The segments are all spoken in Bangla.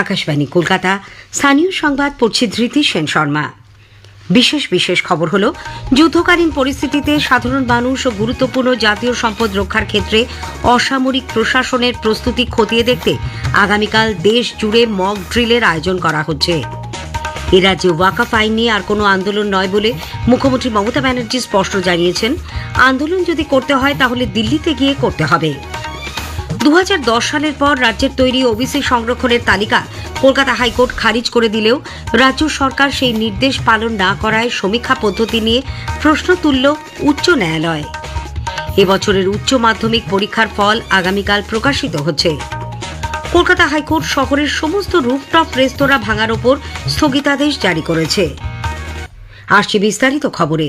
আকাশবাণী, কলকাতা। স্থানীয় সংবাদ পড়ছি ধৃতি সেন শর্মা। বিশেষ বিশেষ খবর হল, যুদ্ধকালীন পরিস্থিতিতে সাধারণ মানুষ ও গুরুত্বপূর্ণ জাতীয় সম্পদ রক্ষার ক্ষেত্রে অসামরিক প্রশাসনের প্রস্তুতি খতিয়ে দেখতে আগামীকাল দেশ জুড়ে মক ড্রিলের আয়োজন করা হচ্ছে। এ রাজ্যে ওয়াকাফ আইন নিয়ে আর কোনো আন্দোলন নয় বলে মুখ্যমন্ত্রী মমতা ব্যানার্জি স্পষ্ট জানিয়েছেন। আন্দোলন যদি করতে হয়, তাহলে দিল্লিতে গিয়ে করতে হবে। দু হাজার দশ সালের পর রাজ্যের তৈরি ওবিসি সংরক্ষণের তালিকা কলকাতা হাইকোর্ট খারিজ করে দিলেও রাজ্য সরকার সেই নির্দেশ পালন না করায় সমীক্ষা পদ্ধতি নিয়ে প্রশ্ন তুলল উচ্চ ন্যায়ালয়। এবছরের উচ্চ মাধ্যমিক পরীক্ষার ফল আগামীকাল প্রকাশিত হচ্ছে। কলকাতা হাইকোর্ট শহরের সমস্ত রুফটপ রেস্তোরাঁ ভাঙার ওপর স্থগিতাদেশ জারি করেছে। আসছে বিস্তারিত খবরে।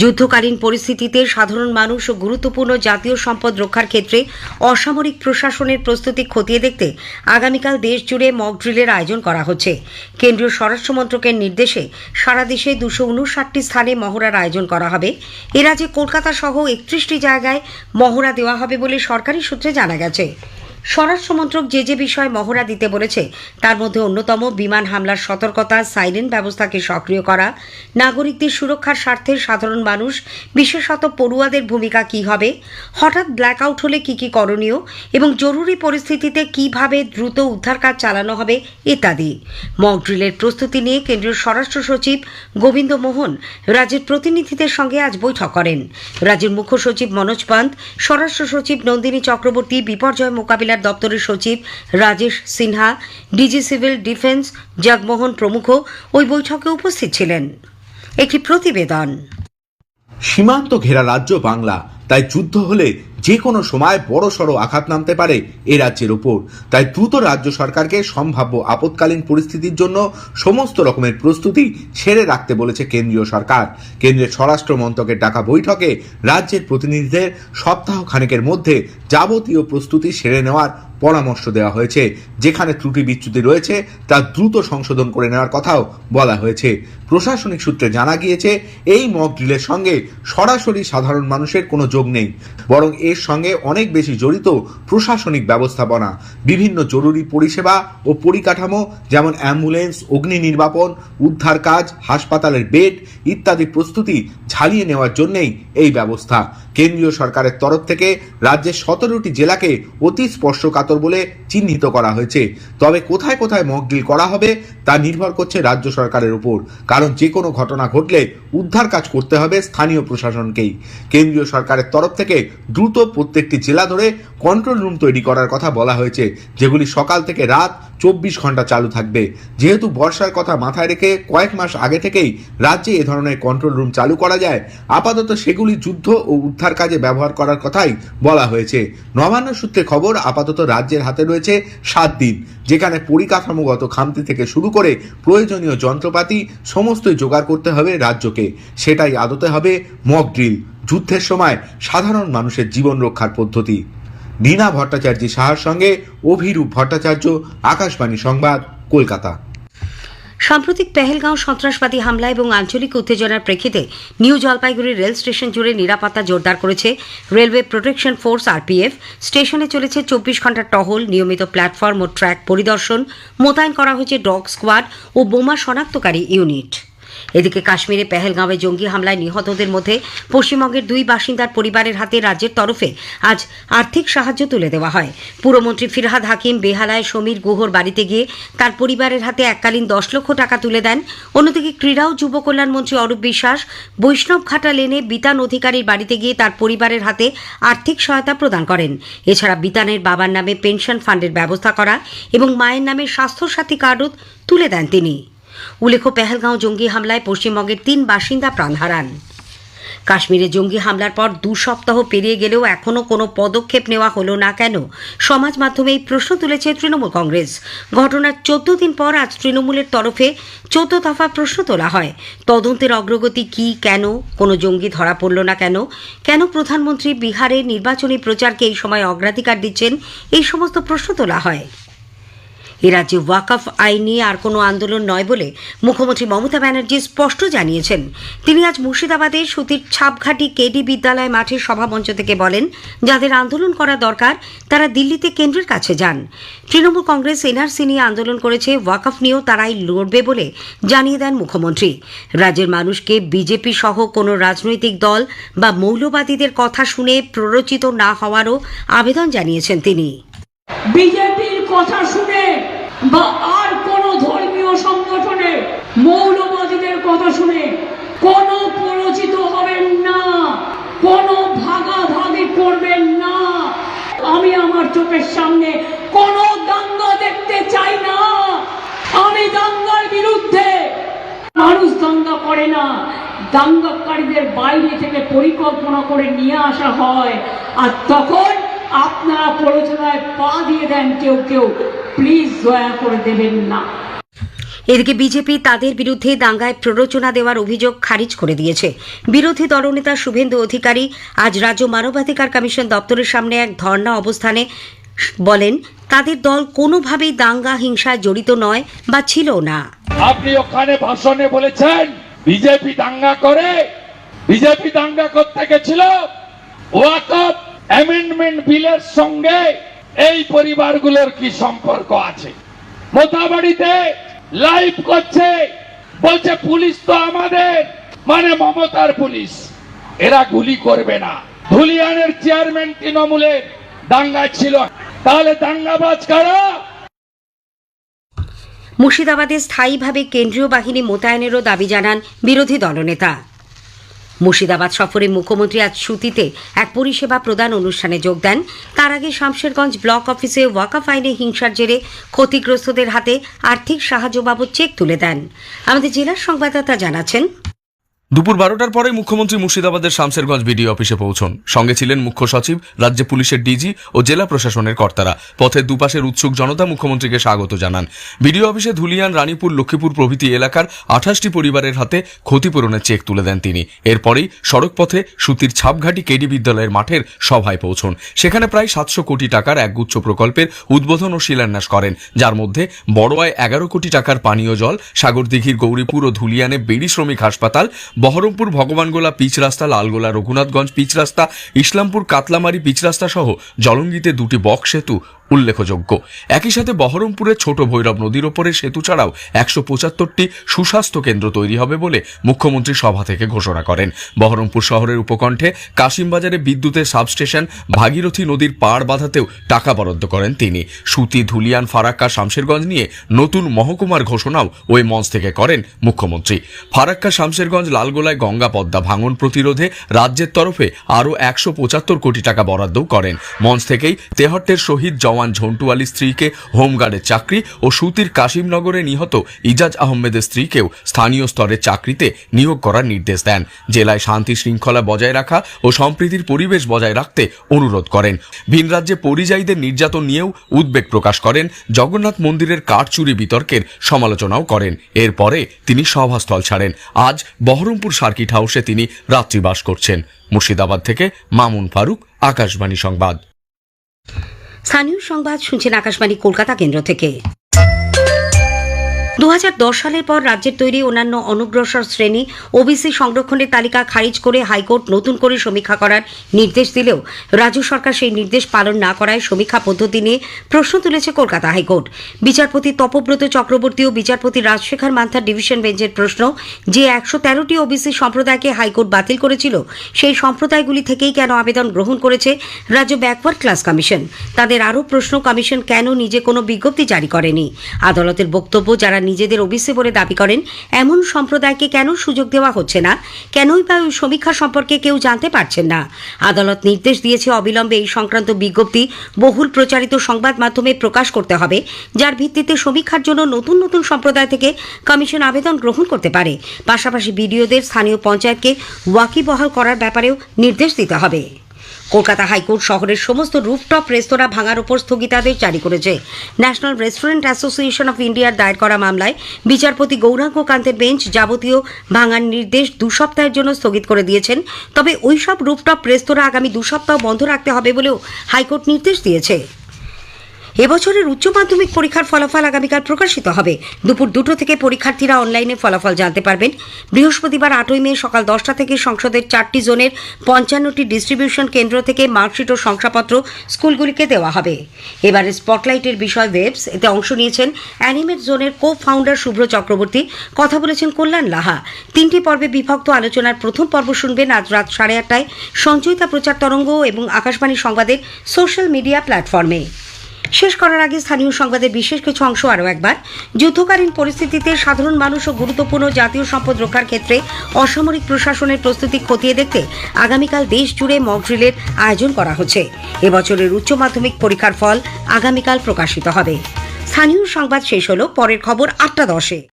যুদ্ধকালীন পরিস্থিতিতে সাধারণ মানুষ ও গুরুত্বপূর্ণ জাতীয় সম্পদ রক্ষার ক্ষেত্রে অসামরিক প্রশাসনের প্রস্তুতি খতিয়ে দেখতে আগামীকাল দেশ জুড়ে মক ড্রিলের আয়োজন করা হচ্ছে। কেন্দ্রীয় স্বরাষ্ট্রমন্ত্রকের নির্দেশে সারা দেশে দুশো উনষাটটি স্থানে মহড়ার আয়োজন করা হবে। এ কলকাতা সহ একত্রিশটি জায়গায় মহড়া দেওয়া হবে বলে সরকারি সূত্রে জানা গেছে। স্বরাষ্ট্রমন্ত্রক যে যে বিষয়ে মহড়া দিতে বলেছে, তার মধ্যে অন্যতম বিমান হামলার সতর্কতা, সাইরেন ব্যবস্থাকে সক্রিয় করা, নাগরিকদের সুরক্ষার স্বার্থে সাধারণ মানুষ, বিশেষত পড়ুয়াদের ভূমিকা কী হবে, হঠাৎ ব্ল্যাকআউট হলে কি কি করণীয় এবং জরুরি পরিস্থিতিতে কীভাবে দ্রুত উদ্ধার কাজ চালানো হবে ইত্যাদি মক ড্রিলের প্রস্তুতি নিয়ে কেন্দ্রীয় স্বরাষ্ট্র সচিব গোবিন্দ মোহন রাজ্যের প্রতিনিধিদের সঙ্গে আজ বৈঠক করেন। রাজ্যের মুখ্য সচিব মনোজ পান্ত, স্বরাষ্ট্র সচিব নন্দিনী চক্রবর্তী বিপর্যয় মোকাবিলার দপ্তরের সচিব Rajesh Sinha, DG civil defence Jagmohan প্রমুখ ওই বৈঠকে উপস্থিত ছিলেন। একটি প্রতিবেদন। সীমান্ত ঘেরা রাজ্য বাংলা, তাই যুদ্ধ হলে যে কোনো সময় বড় সড়ো আঘাত নামতে পারে এ রাজ্যের ওপর তাই দ্রুত রাজ্য সরকারকে সম্ভাব্য আপৎকালীন পরিস্থিতির জন্য সমস্ত রকমের প্রস্তুতি সেরে রাখতে বলেছে কেন্দ্রীয় সরকার। কেন্দ্রের স্বরাষ্ট্র মন্ত্রকের ডাকা বৈঠকে রাজ্যের প্রতিনিধিদের সপ্তাহ খানেকের মধ্যে যাবতীয় প্রস্তুতি সেরে নেওয়ার পরামর্শ দেওয়া হয়েছে। যেখানে ত্রুটি বিচ্যুতি রয়েছে, তা দ্রুত সংশোধন করে নেওয়ার কথাও বলা হয়েছে। প্রশাসনিক সূত্রে জানা গিয়েছে, এই মক ড্রিলের সঙ্গে সরাসরি সাধারণ মানুষের কোনো যোগ নেই। বরং এর সঙ্গে অনেক বেশি জড়িত প্রশাসনিক ব্যবস্থাপনা, বিভিন্ন জরুরি পরিষেবা ও পরিকাঠামো যেমন অ্যাম্বুলেন্স, অগ্নি নির্বাপন, উদ্ধার কাজ, হাসপাতালের বেড ইত্যাদি প্রস্তুতি ঝালিয়ে নেওয়ার জন্যেই এই ব্যবস্থা। কেন্দ্রীয় সরকারের তরফ থেকে রাজ্যের সতেরোটি জেলাকে অতি স্পর্শকাতর বলে চিহ্নিত করা হয়েছে। তবে কোথায় কোথায় মক ড্রিল করা হবে তা নির্ভর করছে রাজ্য সরকারের উপর, কারণ যে কোনো ঘটনা ঘটলে উদ্ধার কাজ করতে হবে স্থানীয় প্রশাসনকেই। কেন্দ্রীয় সরকারের তরফ থেকে দ্রুত প্রত্যেকটি জেলা ধরে কন্ট্রোল রুম তৈরি করার কথা বলা হয়েছে, যেগুলি সকাল থেকে রাত চব্বিশ ঘণ্টা চালু থাকবে। যেহেতু বর্ষার কথা মাথায় রেখে কয়েক মাস আগে থেকেই রাজ্যে এ ধরনের কন্ট্রোল রুম চালু করা যায়, আপাতত সেগুলি যুদ্ধ ও উদ্ধার কাজে ব্যবহার করার কথাই বলা হয়েছে। নবান্ন সূত্রে খবর, আপাতত রাজ্যের হাতে রয়েছে সাত দিন, যেখানে পরিকাঠামোগত খামতি থেকে শুরু করে প্রয়োজনীয় যন্ত্রপাতি সমস্তই জোগাড় করতে হবে রাজ্যকে। সেটাই আদতে হবে মক ড্রিল যুদ্ধের সময় সাধারণ মানুষের জীবন রক্ষার পদ্ধতি। দীনা ভট্টাচার্য সাহার সঙ্গে অভিরূপ ভট্টাচার্য, আকাশবাণী সংবাদ, কলকাতা। সাম্প্রতিক পেহেলগাঁও সন্ত্রাসবাদী হামলা এবং আঞ্চলিক উত্তেজনার প্রেক্ষিতে নিউ জলপাইগুড়ি রেল স্টেশন জুড়ে নিরাপত্তা জোরদার করেছে রেলওয়ে প্রোটেকশন ফোর্স আরপিএফ। স্টেশনে চলেছে চব্বিশ ঘণ্টার টহল, নিয়মিত প্ল্যাটফর্ম ও ট্র্যাক পরিদর্শন। মোতায়েন করা হয়েছে ডগ স্কোয়াড ও বোমা শনাক্তকারী ইউনিট। এদিকে কাশ্মীরে পেহেলগাঁওয়ে জঙ্গি হামলায় নিহতদের মধ্যে পশ্চিমবঙ্গের দুই বাসিন্দার পরিবারের হাতে রাজ্যের তরফে আজ আর্থিক সাহায্য তুলে দেওয়া হয়। পুরমন্ত্রী ফিরহাদ হাকিম বেহালায় সমীর গুহর বাড়িতে গিয়ে তার পরিবারের হাতে এককালীন দশ লক্ষ টাকা তুলে দেন। অন্যদিকে ক্রীড়া ও যুব কল্যাণ মন্ত্রী অরূপ বিশ্বাস বৈষ্ণবঘাটা লেনে বিতান অধিকারীর বাড়িতে গিয়ে তার পরিবারের হাতে আর্থিক সহায়তা প্রদান করেন। এছাড়া বিতানের বাবার নামে পেনশন ফান্ডের ব্যবস্থা করা এবং মায়ের নামে স্বাস্থ্যসাথী কার্ডও তুলে দেন তিনি। উল্লেখ্য, পেহেলগাঁও জঙ্গি হামলায় পশ্চিমবঙ্গের তিন বাসিন্দা প্রাণ হারান। কাশ্মীরে জঙ্গি হামলার পর দু সপ্তাহ পেরিয়ে গেলেও এখনও কোনো পদক্ষেপ নেওয়া হলো না কেন? সমাজ মাধ্যমে এই প্রশ্ন তুলেছে তৃণমূল কংগ্রেস। ঘটনার চোদ্দ দিন পর আজ তৃণমূলের তরফে চোদ্দ দফা প্রশ্ন তোলা হয়। তদন্তের অগ্রগতি কি, কেন? কোনো জঙ্গি ধরা পড়ল না কেন? কেন প্রধানমন্ত্রী বিহারে নির্বাচনী প্রচারকে এই সময় অগ্রাধিকার দিচ্ছেন? এই সমস্ত প্রশ্ন তোলা হয়। এ রাজ্যে ওয়াকফ আইন নিয়ে আর কোনো আন্দোলন নয় বলে মুখ্যমন্ত্রী মমতা ব্যানার্জি স্পষ্ট জানিয়েছেন। তিনি আজ মুর্শিদাবাদের সুতির ছাপঘাটি কেডি বিদ্যালয় মাঠের সভামঞ্চ থেকে বলেন, যাদের আন্দোলন করা দরকার, তারা দিল্লিতে কেন্দ্রের কাছে যান। তৃণমূল কংগ্রেস এনআরসি নিয়ে আন্দোলন করেছে, ওয়াকফ নিয়েও তারাই লড়বে বলে জানিয়ে দেন মুখ্যমন্ত্রী। রাজ্যের মানুষকে বিজেপি সহ কোনো রাজনৈতিক দল বা মৌলবাদীদের কথা শুনে প্ররোচিত না হওয়ারও আবেদন জানিয়েছেন তিনি। বিজেপির কথা শুনে বা আর কোন ধর্মীয় সংগঠনে মৌলবাদীদের কথা শুনে কোনো পরিচিত হবেন না, কোনো ভাগাভাগি করবেন না। আমি আমার চোখের সামনে কোনো দাঙ্গা দেখতে চাই না। আমি দাঙ্গার বিরুদ্ধে মানুষ দাঙ্গা করে না। দাঙ্গাকারীদের বাইরে থেকে পরিকল্পনা করে নিয়ে আসা হয়। আর তখন আপনারা প্ররোচনায় পা দিয়ে দেন কেউ কেউ। প্লিজ দয়া করে দেবেন না। এদিকে বিজেপি তাদের বিরুদ্ধে দাঙ্গায় প্ররোচনা দেওয়ার অভিযোগ খারিজ করে দিয়েছে। বিরোধী দলনেতা শুভেন্দু অধিকারী আজ রাজ্য মানবাধিকার কমিশন দপ্তরের সামনে এক ধর্ণা অবস্থানে বলেন তাদের দল কোনোভাবেই দাঙ্গা হিংসায় জড়িত নয় বা ছিল না। আপনি ওখানে ভাষণে বলেছেন বিজেপি দাঙ্গা করে। বিজেপি দাঙ্গা করতে গেছিল। ওয়াকফ অ্যামেন্ডমেন্ট বিলের সঙ্গে এই পরিবারগুলোর কি সম্পর্ক আছে? মোতাবাড়িতে লাইভ করছে, বলছে, পুলিশ তো আমাদের। মানে মমতার পুলিশ। এরা গুলি করবে না। ধুলিয়ানের চেয়ারম্যান তৃণমূলের দাঙ্গা ছিল। তাহলে দাঙ্গাবাজ কারা? মুর্শিদাবাদে স্থায়ীভাবে কেন্দ্রীয় বাহিনী মোতায়েনেরও দাবি জানান বিরোধী দলনেতা। মুর্শিদাবাদ সফরে মুখ্যমন্ত্রী আজ সুতিতে এক পরিষেবা প্রদান অনুষ্ঠানে যোগ দেন। তার আগে শামশেরগঞ্জ ব্লক অফিসে ওয়াকা ফাইনে হিংসার জেরে ক্ষতিগ্রস্তদের হাতে আর্থিক সাহায্য বাবদ চেক তুলে দেন। আমাদের জেলার সংবাদদাতা জানাচ্ছেন দুপুর বারোটার পরে মুখ্যমন্ত্রী মুর্শিদাবাদের শামসেরগঞ্জ বিডিও অফিসে পৌঁছন। সঙ্গে ছিলেন মুখ্য সচিব, রাজ্য পুলিশের ডিজি ও জেলা প্রশাসনের কর্তারা। পথের দুপাশের উৎসুক জনতা মুখ্যমন্ত্রীকে স্বাগত জানান। বিডিও অফিসে ধুলিয়ান, রানীপুর, লক্ষ্মীপুর প্রভৃতি এলাকার আঠাশটি পরিবারের হাতে ক্ষতিপূরণের চেক তুলে দেন তিনি। এরপরেই সড়ক পথে সুতির ছাপঘাটি কেডি বিদ্যালয়ের মাঠের সভায় পৌঁছন। সেখানে প্রায় সাতশো কোটি টাকার একগুচ্ছ প্রকল্পের উদ্বোধন ও শিলান্যাস করেন। যার মধ্যে বড়োয়ায় এগারো কোটি টাকার পানীয় জল, সাগরদিঘির গৌরীপুর ও ধুলিয়ানে বেড়ি শ্রমিক হাসপাতাল বহরমপুর ভগবানগোলা পিচ রাস্তা, লালগোলা রঘুনাথগঞ্জ পিচ রাস্তা, ইসলামপুর কাতলামারি পিচ রাস্তা সহ জলঙ্গিতে দুটি বক সেতু উল্লেখযোগ্য। একই সাথে বহরমপুরের ছোট ভৈরব নদীর ওপরের সেতু ছাড়াও একশো পঁচাত্তরটি সুস্বাস্থ্য কেন্দ্র তৈরি হবে বলে মুখ্যমন্ত্রী সভা থেকে ঘোষণা করেন। বহরমপুর শহরের উপকণ্ঠে কাশিমবাজারে বিদ্যুতের সাবস্টেশন, ভাগীরথী নদীর পাড় বাঁধাতেও টাকা বরাদ্দ করেন তিনি। সুতি, ধুলিয়ান, ফারাক্কা, শামশেরগঞ্জ নিয়ে নতুন মহকুমার ঘোষণাও ওই মঞ্চ থেকে করেন মুখ্যমন্ত্রী। ফারাক্কা, শামশেরগঞ্জ লালগোলায় গঙ্গা পদ্মা ভাঙন প্রতিরোধে রাজ্যের তরফে আরও একশো পঁচাত্তর কোটি টাকা বরাদ্দও করেন। মঞ্চ থেকেই তেহট্টের শহীদ জওয়ান ঝন্টু আলীর স্ত্রীকে হোমগার্ডের চাকরি ও সুতির কাশিমনগরে নিহত ইজাজ আহমেদের স্ত্রীকেও স্থানীয় স্তরের চাকরিতে নিয়োগ করার নির্দেশ দেন। জেলায় শান্তি শৃঙ্খলা বজায় রাখা ও সম্প্রীতির পরিবেশ বজায় রাখতে অনুরোধ করেন। ভিন রাজ্যে পরিযায়ীদের নির্যাতন নিয়েও উদ্বেগ প্রকাশ করেন। জগন্নাথ মন্দিরের কাঠ চুরি বিতর্কের সমালোচনাও করেন। এরপরে তিনি সভাস্থল ছাড়েন। আজ বহরমপুর সার্কিট হাউসে তিনি রাত্রিবাস করছেন। মুর্শিদাবাদ থেকে মামুন ফারুক, আকাশবাণী সংবাদ। স্থানীয় সংবাদ শুনছেন আকাশবাণী কলকাতা কেন্দ্র থেকে। দু হাজার দশ সালের পর রাজ্যের তৈরি অন্যান্য অনুগ্রসর শ্রেণি ওবিসি সংরক্ষণের তালিকা খারিজ করে হাইকোর্ট নতুন করে সমীক্ষা করার নির্দেশ দিলেও রাজ্য সরকার সেই নির্দেশ পালন না করায় সমীক্ষা পদ্ধতি নিয়ে প্রশ্ন তুলেছে কলকাতা হাইকোর্ট। বিচারপতি তপব্রত চক্রবর্তী ও বিচারপতি রাজশেখর মান্থার ডিভিশন বেঞ্চের প্রশ্ন, যে একশো তেরোটি ওবিসি সম্প্রদায়কে হাইকোর্ট বাতিল করেছিল, সেই সম্প্রদায়গুলি থেকেই কেন আবেদন গ্রহণ করেছে রাজ্য ব্যাকওয়ার্ড ক্লাস কমিশন? তাদের আরও প্রশ্ন, কমিশন কেন নিজে কোনো বিজ্ঞপ্তি জারি করেনি? আদালতের বক্তব্য, যারা নিজেদের ওবিসি বলে দাবি করেন, এমন সম্প্রদায়কে কেন সুযোগ দেওয়া হচ্ছে না? কেনই বা ওই সমীক্ষা সম্পর্কে কেউ জানতে পারছেন না? আদালত নির্দেশ দিয়েছে অবিলম্বে এই সংক্রান্ত বিজ্ঞপ্তি বহুল প্রচারিত সংবাদ মাধ্যমে প্রকাশ করতে হবে, যার ভিত্তিতে সমীক্ষার জন্য নতুন নতুন সম্প্রদায় থেকে কমিশন আবেদন গ্রহণ করতে পারে। পাশাপাশি বিডিওদের স্থানীয় পঞ্চায়েতকে ওয়াকিবহাল করার ব্যাপারেও নির্দেশ দিতে হবে। কলকাতা হাইকোর্ট শহরের সমস্ত রুফটপ রেস্তোরাঁ ভাঙার ওপর স্থগিতাদেশ জারি করেছে। ন্যাশনাল রেস্টুরেন্ট অ্যাসোসিয়েশন অফ ইন্ডিয়ার দায়ের করা মামলায় বিচারপতি গৌরাঙ্গ কান্তের বেঞ্চ যাবতীয় ভাঙার নির্দেশ দু সপ্তাহের জন্য স্থগিত করে দিয়েছেন। তবে ওইসব রুফটপ রেস্তোরাঁ আগামী দু সপ্তাহ বন্ধ রাখতে হবে বলেও হাইকোর্ট নির্দেশ দিয়েছে। এবছরের উচ্চ মাধ্যমিক পরীক্ষার ফলাফল আগামীকাল প্রকাশিত হবে। দুপুর দুটো থেকে পরীক্ষার্থীরা অনলাইনে ফলাফল জানতে পারবেন। বৃহস্পতিবার আটই মে সকাল দশটা থেকে সংসদের চারটি জোনের পঞ্চান্নটি ডিস্ট্রিবিউশন কেন্দ্র থেকে মার্কশিট ও শংসাপত্র স্কুলগুলিকে দেওয়া হবে। এবারে স্পটলাইটের বিষয় ওয়েবস এতে অংশ নিয়েছেন অ্যানিমেট জোনের কো ফাউন্ডার শুভ্র চক্রবর্তী। কথা বলেছেন কল্যাণ লাহা। তিনটি পর্বে বিভক্ত আলোচনার প্রথম পর্ব শুনবেন আজ রাত সাড়ে আটটায়। সঞ্চয়িতা প্রচার তরঙ্গ এবং আকাশবাণী সংবাদের সোশ্যাল মিডিয়া প্ল্যাটফর্মে। শেষ করার আগে স্থানীয় সংবাদের বিশেষ কিছু অংশ আরও একবার। যুদ্ধকালীন পরিস্থিতিতে সাধারণ মানুষ ও গুরুত্বপূর্ণ জাতীয় সম্পদ রক্ষার ক্ষেত্রে অসামরিক প্রশাসনের প্রস্তুতি খতিয়ে দেখতে আগামীকাল দেশ জুড়ে মকড্রিলের আয়োজন করা হচ্ছে। এবছরের উচ্চ মাধ্যমিক পরীক্ষার ফল আগামীকাল প্রকাশিত হবে। স্থানীয় সংবাদ শেষ হল, পরের খবর আটটা দশে।